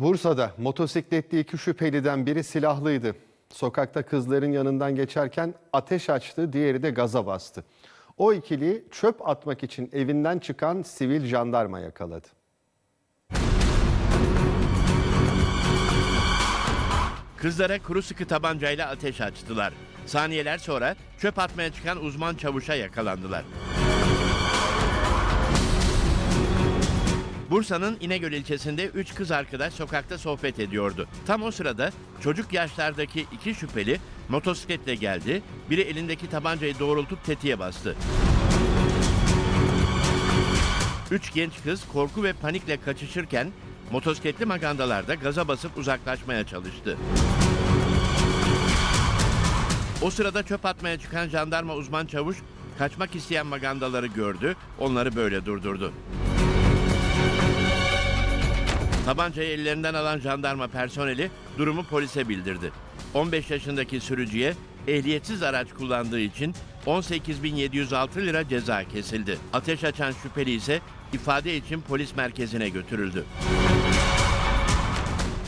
Bursa'da motosikletli iki şüpheliden biri silahlıydı. Sokakta kızların yanından geçerken ateş açtı, diğeri de gaza bastı. O ikiliyi çöp atmak için evinden çıkan sivil jandarma yakaladı. Kızlara kuru sıkı tabancayla ateş açtılar. Saniyeler sonra çöp atmaya çıkan uzman çavuşa yakalandılar. Bursa'nın İnegöl ilçesinde 3 kız arkadaş sokakta sohbet ediyordu. Tam o sırada çocuk yaşlardaki iki şüpheli motosikletle geldi. Biri elindeki tabancayı doğrultup tetiğe bastı. Üç genç kız korku ve panikle kaçışırken motosikletli magandalar da gaza basıp uzaklaşmaya çalıştı. O sırada çöp atmaya çıkan jandarma uzman çavuş kaçmak isteyen magandaları gördü, onları böyle durdurdu. Tabancayı ellerinden alan jandarma personeli durumu polise bildirdi. 15 yaşındaki sürücüye ehliyetsiz araç kullandığı için 18.706 lira ceza kesildi. Ateş açan şüpheli ise ifade için polis merkezine götürüldü.